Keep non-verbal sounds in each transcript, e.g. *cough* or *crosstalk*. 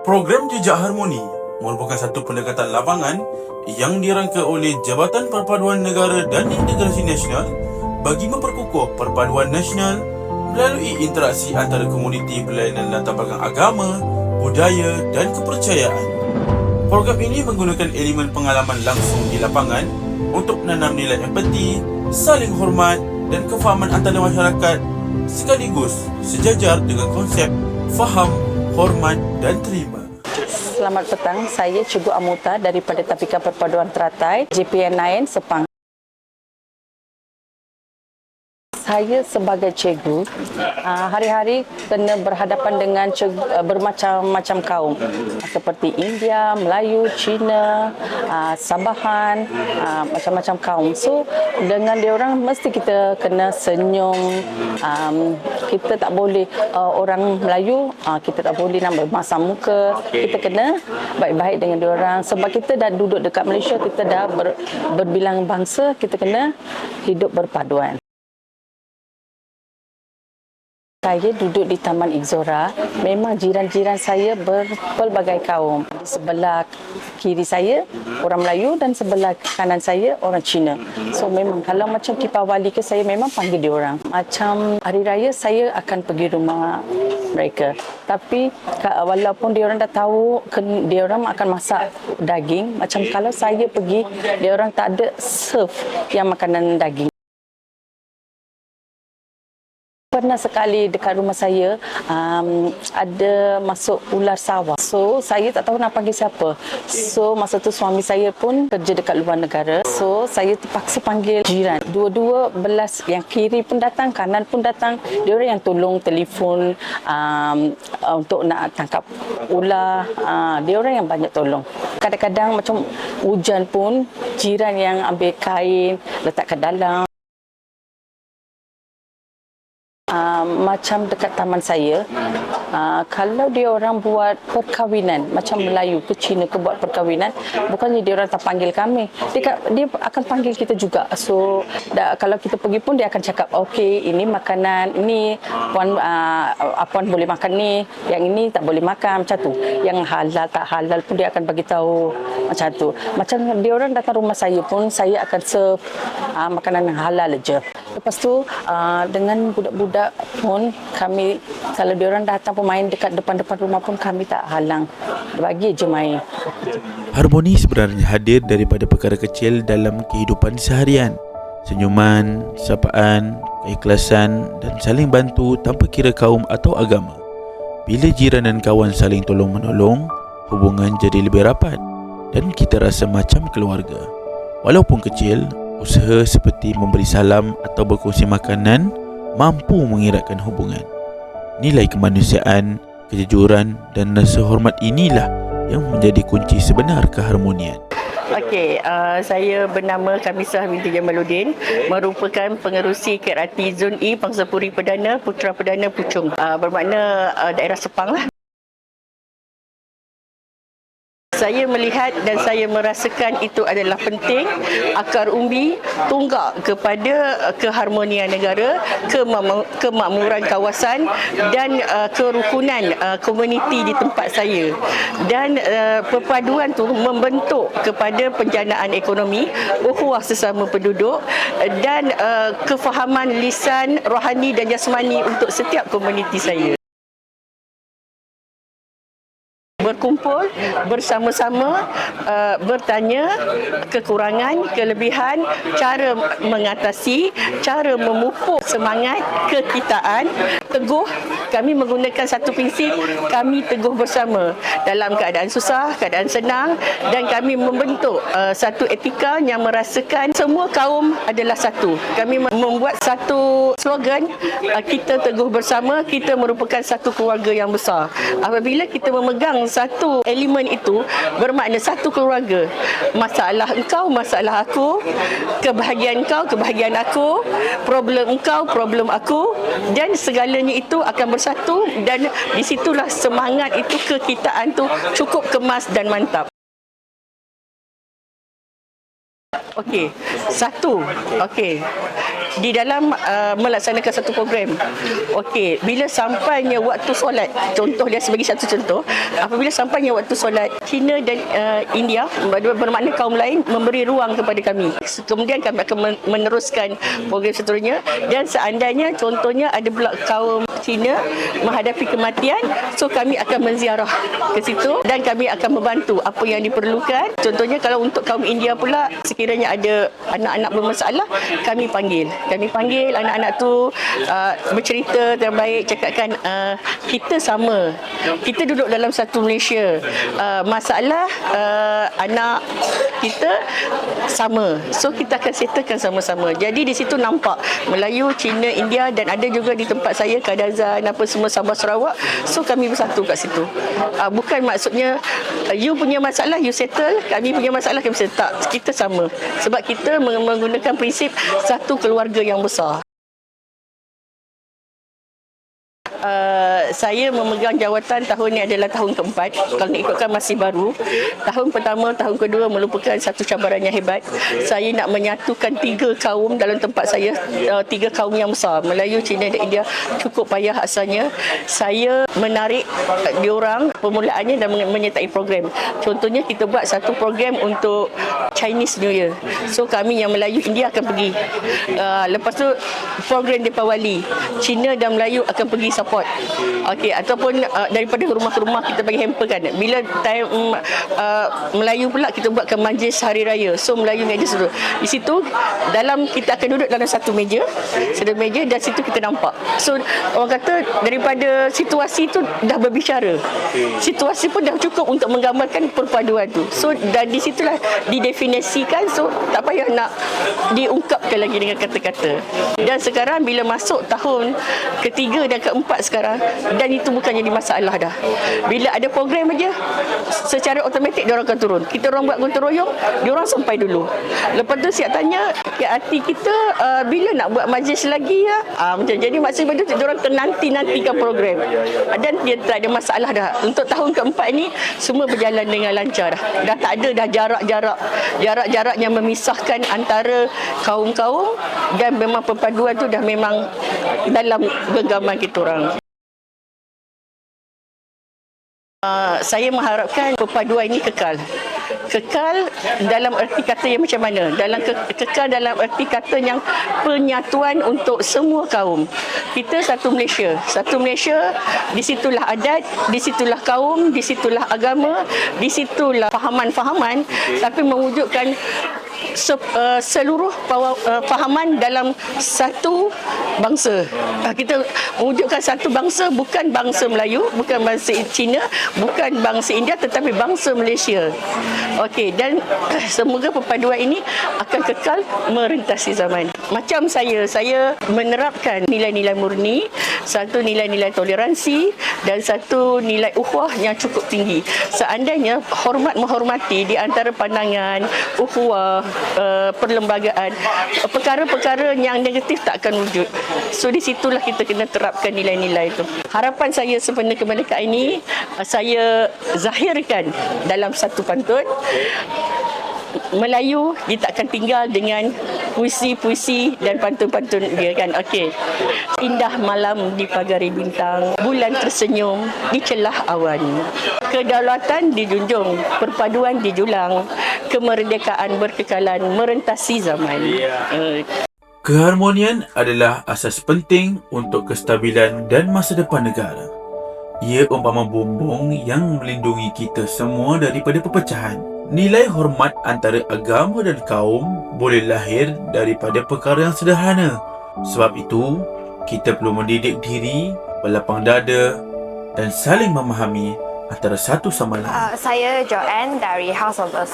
Program Jejak Harmoni merupakan satu pendekatan lapangan yang dirangka oleh Jabatan Perpaduan Negara dan Integrasi Nasional bagi memperkukuh perpaduan nasional melalui interaksi antara komuniti berlainan latar belakang agama, budaya dan kepercayaan. Program ini menggunakan elemen pengalaman langsung di lapangan untuk menanam nilai empati, saling hormat dan kefahaman antara masyarakat sekaligus sejajar dengan konsep faham, hormat dan terima. Selamat petang, saya Cikgu Amuta daripada Tapika Perpaduan Teratai, JPN 9 Sepang. Saya sebagai cikgu, ah, hari-hari kena berhadapan dengan cikgu, ah, bermacam-macam kaum seperti India, Melayu, Cina, ah, Sabahan, ah, macam-macam kaum. So, dengan dia orang mesti kita kena senyum. Um, kita tak boleh orang Melayu, kita tak boleh nak bermasam muka. Kita kena baik-baik dengan dia orang sebab kita dah duduk dekat Malaysia, kita dah ber, berbilang bangsa, kita kena hidup berpaduan. Saya duduk di Taman Igzora. Memang jiran-jiran saya berpelbagai kaum. Di sebelah kiri saya orang Melayu dan sebelah kanan saya orang Cina. So memang kalau macam kipar wali ke saya memang panggil dia orang. Macam hari raya saya akan pergi rumah mereka. Tapi walaupun dia orang dah tahu dia orang akan masak daging, macam kalau saya pergi dia orang tak ada serve yang makanan daging. Pernah sekali dekat rumah saya um, ada masuk ular sawah. So saya tak tahu nak panggil siapa. So masa tu suami saya pun kerja dekat luar negara. So saya terpaksa panggil jiran. Dua-dua belas yang kiri pun datang, kanan pun datang. Dia orang yang tolong telefon um, untuk nak tangkap ular. Uh, dia orang yang banyak tolong. Kadang-kadang macam hujan pun jiran yang ambil kain letak ke dalam. Macam dekat taman saya, uh, kalau dia orang buat perkahwinan, macam Melayu ke Cina ke buat perkahwinan, bukannya dia orang tak panggil kami. Dia, ka- dia akan panggil kita juga. So, da, kalau kita pergi pun dia akan cakap, okey, ini makanan, ini puan, uh, puan boleh makan ni, yang ini tak boleh makan, macam tu. Yang halal tak halal pun dia akan bagi tahu macam tu. Macam dia orang datang rumah saya pun, saya akan serve uh, makanan yang halal aja. Lepas tu uh, dengan budak-budak pun kami kalau dia orang datang pun main dekat depan-depan rumah pun kami tak halang. Bagi je main. Harmoni sebenarnya hadir daripada perkara kecil dalam kehidupan seharian. Senyuman, sapaan, keikhlasan dan saling bantu tanpa kira kaum atau agama. Bila jiran dan kawan saling tolong-menolong, hubungan jadi lebih rapat dan kita rasa macam keluarga. Walaupun kecil, usaha seperti memberi salam atau berkongsi makanan mampu mengeratkan hubungan. Nilai kemanusiaan, kejujuran dan rasa hormat inilah yang menjadi kunci sebenar keharmonian. Okey, uh, saya bernama Kamisah binti Jamaluddin, merupakan pengerusi KRT Zon E Pangsapuri Perdana Putra Perdana Puchong. Uh, bermakna uh, daerah Sepang lah. Saya melihat dan saya merasakan itu adalah penting akar umbi tunggak kepada uh, keharmonian negara, kemakmuran kawasan dan uh, kerukunan uh, komuniti di tempat saya. Dan uh, perpaduan tu membentuk kepada penjanaan ekonomi, ukhuwah sesama penduduk dan uh, kefahaman lisan rohani dan jasmani untuk setiap komuniti saya. Berkumpul bersama-sama uh, bertanya kekurangan, kelebihan, cara mengatasi, cara memupuk semangat kekitaan. Teguh kami menggunakan satu prinsip kami teguh bersama dalam keadaan susah, keadaan senang dan kami membentuk uh, satu etika yang merasakan semua kaum adalah satu. Kami membuat satu slogan uh, kita teguh bersama, kita merupakan satu keluarga yang besar. Apabila kita memegang satu elemen itu bermakna satu keluarga. Masalah engkau, masalah aku, kebahagiaan engkau, kebahagiaan aku, problem engkau, problem aku dan segalanya itu akan bersatu dan disitulah semangat itu kekitaan tu cukup kemas dan mantap. Okey. Satu. Okey. Di dalam uh, melaksanakan satu program. Okey, bila sampainya waktu solat, contoh dia sebagai satu contoh, apabila sampainya waktu solat, China dan uh, India ber- bermakna kaum lain memberi ruang kepada kami. Kemudian kami akan men- meneruskan program seterusnya dan seandainya contohnya ada pula kaum China menghadapi kematian, so kami akan menziarah ke situ dan kami akan membantu apa yang diperlukan. Contohnya kalau untuk kaum India pula sekiranya ada anak-anak bermasalah, kami panggil. Kami panggil anak-anak tu uh, bercerita terbaik cakapkan uh, kita sama. Kita duduk dalam satu Malaysia. Uh, masalah uh, anak kita sama. So kita akan settlekan sama-sama. Jadi di situ nampak Melayu, Cina, India dan ada juga di tempat saya Kadazan apa semua Sabah Sarawak. So kami bersatu kat situ. Uh, bukan maksudnya uh, you punya masalah you settle, kami punya masalah kami settle. Tak, kita sama. Sebab kita meng- menggunakan prinsip satu keluarga yang besar. Saya memegang jawatan tahun ini adalah tahun keempat. Kalau nak ikutkan masih baru. Tahun pertama tahun kedua merupakan satu cabaran yang hebat. Saya nak menyatukan tiga kaum dalam tempat saya uh, tiga kaum yang besar. Melayu, Cina dan India cukup payah asalnya. Saya menarik uh, diorang permulaannya dan men- menyertai program. Contohnya kita buat satu program untuk Chinese New Year. So kami yang Melayu India akan pergi. Uh, lepas tu program Deepawali. Cina dan Melayu akan pergi support okey ataupun uh, daripada rumah ke rumah kita bagi hamper kan. Bila time um, uh, Melayu pula kita buatkan majlis hari raya. So Melayu meja situ di situ dalam kita akan duduk dalam satu meja. Satu meja dan situ kita nampak. So orang kata daripada situasi tu dah berbicara. Situasi pun dah cukup untuk menggambarkan perpaduan tu. So dan di situlah didefinisikan. So tak payah nak diungkapkan lagi dengan kata-kata. Dan sekarang bila masuk tahun ketiga dan keempat sekarang dan itu bukan jadi masalah dah. Bila ada program aja secara automatik dia orang akan turun. Kita orang buat gotong royong dia orang sampai dulu. Lepas tu siap tanya ke hati kita uh, bila nak buat majlis lagi ya? Uh, macam jadi maksud itu dia orang nanti-nantikan program. Dan dia tak ada masalah dah. Untuk tahun keempat ni semua berjalan dengan lancar dah. Dah tak ada dah jarak-jarak jarak-jarak yang memisahkan antara kaum-kaum dan memang perpaduan tu dah memang dalam genggaman kita orang Uh, saya mengharapkan perpaduan ini kekal. Kekal dalam erti kata yang macam mana? Dalam ke, kekal dalam erti kata yang penyatuan untuk semua kaum. Kita satu Malaysia. Satu Malaysia, di situlah adat, di situlah kaum, di situlah agama, di situlah fahaman-fahaman tapi mewujudkan se, uh, seluruh pawa, uh, fahaman dalam satu bangsa. Uh, kita mewujudkan satu bangsa bukan bangsa Melayu, bukan bangsa Cina, bukan bangsa India tetapi bangsa Malaysia. Okey dan semoga perpaduan ini akan kekal merentasi zaman. Macam saya, saya menerapkan nilai-nilai murni, satu nilai-nilai toleransi dan satu nilai ukhuwah yang cukup tinggi. Seandainya hormat menghormati di antara pandangan ukhuwah uh, perlembagaan perkara-perkara yang negatif tak akan wujud. So di situlah kita kena terapkan nilai-nilai itu. Harapan saya sempena kemerdekaan ini uh, saya zahirkan dalam satu pantun Melayu dia tak akan tinggal dengan puisi-puisi dan pantun-pantun dia kan. Okey. Indah malam di pagari bintang, bulan tersenyum di celah awan. Kedaulatan dijunjung, perpaduan dijulang, kemerdekaan berkekalan merentasi zaman. Keharmonian adalah asas penting untuk kestabilan dan masa depan negara. Ia umpama bumbung yang melindungi kita semua daripada perpecahan. Nilai hormat antara agama dan kaum boleh lahir daripada perkara yang sederhana. Sebab itu, kita perlu mendidik diri, berlapang dada dan saling memahami antara satu sama lain. Uh, saya Joanne dari House of Us.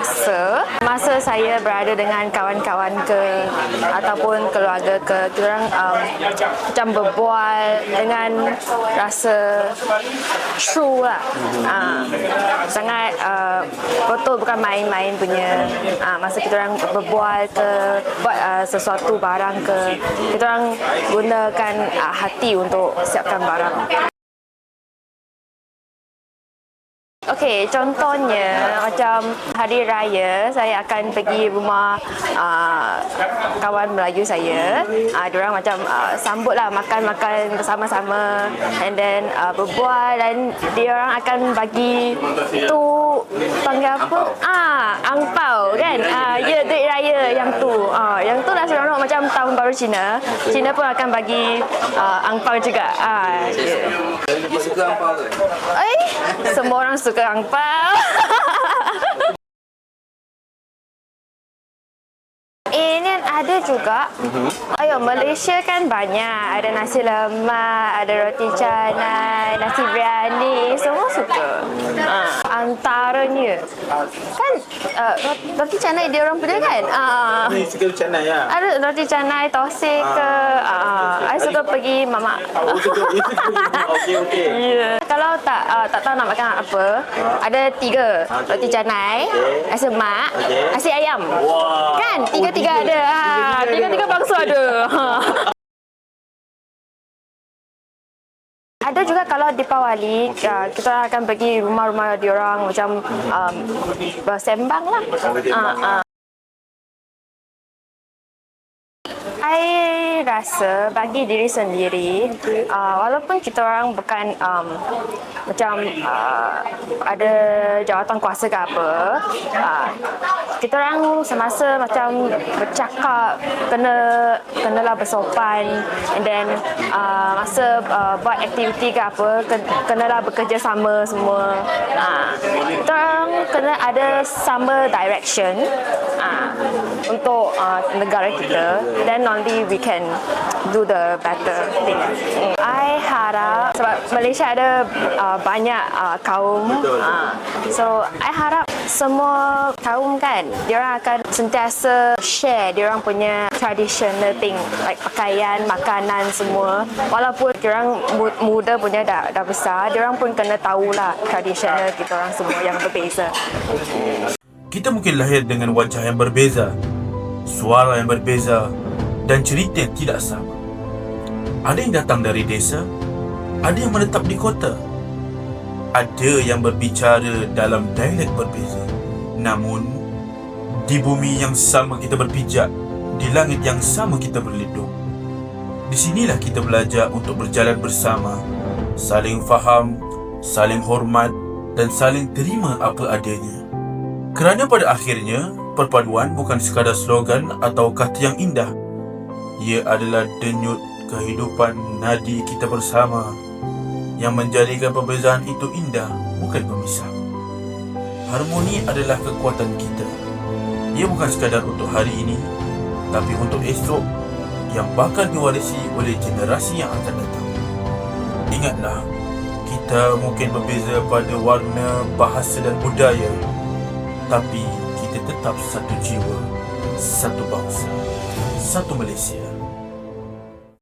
Rasa masa saya berada dengan kawan-kawan ke ataupun keluarga ke kita orang um, macam berbual dengan rasa true lah. Uh, sangat uh, betul bukan main-main punya. Uh, masa kita orang berbual ke buat uh, sesuatu barang ke kita orang gunakan uh, hati untuk siapkan barang Okey, contohnya macam hari raya saya akan pergi rumah uh, kawan Melayu saya. Uh, diorang macam uh, sambutlah makan-makan bersama-sama and then uh, berbual dan diorang akan bagi tu panggil apa? Ah, angpau kan? Ah, ya duit raya yang tu. Ah, yang tu lah seronok macam tahun baru Cina. Cina pun akan bagi uh, angpau juga. Ah, yeah. Eh, semua orang suka angpau. Ini ada juga. Ayo, Malaysia kan banyak. Ada nasi lemak, ada roti canai, nasi biryani. Semua suka. Ha. Antaranya. Kan uh, roti, canai dia orang punya kan? Uh, Ni suka canai ya. ada roti canai, tosek ke. Uh, I suka pergi mamak. *laughs* Okey okey. Yeah. Kalau tak uh, tak tahu nak makan apa, ada tiga. Roti canai, nasi lemak, Okey. nasi ayam. Wah. Kan? Tiga-tiga ada. Ha, tiga-tiga bangsa ada. Ha. Ada juga kalau Deepawali, uh, kita akan pergi rumah-rumah diorang macam um, bersembang lah. Uh, uh. I rasa bagi diri sendiri, uh, walaupun kita orang bukan um, macam uh, ada jawatan kuasa ke apa, uh, kita orang semasa macam bercakap kena kenalah bersopan and then uh, masa uh, buat aktiviti ke apa ken- kenalah bekerja sama semua. Uh, kita orang kena ada sama direction uh, untuk uh, negara kita then only we can do the better thing. I harap sebab Malaysia ada uh, banyak uh, kaum. Uh, so I harap semua kaum kan dia orang akan sentiasa share dia orang punya traditional thing like pakaian, makanan semua. Walaupun dia orang mu- muda punya dah, dah besar dia orang pun kena tahulah traditional kita orang semua yang berbeza. Kita mungkin lahir dengan wajah yang berbeza, suara yang berbeza dan cerita tidak sama. Ada yang datang dari desa, ada yang menetap di kota. Ada yang berbicara dalam dialek berbeza. Namun, di bumi yang sama kita berpijak, di langit yang sama kita berlindung. Di sinilah kita belajar untuk berjalan bersama, saling faham, saling hormat dan saling terima apa adanya. Kerana pada akhirnya, perpaduan bukan sekadar slogan atau kata yang indah. Ia adalah denyut kehidupan nadi kita bersama yang menjadikan perbezaan itu indah, bukan pemisah. Harmoni adalah kekuatan kita. Ia bukan sekadar untuk hari ini, tapi untuk esok yang bakal diwarisi oleh generasi yang akan datang. Ingatlah, kita mungkin berbeza pada warna, bahasa dan budaya, tapi kita tetap satu jiwa, satu bangsa, satu Malaysia.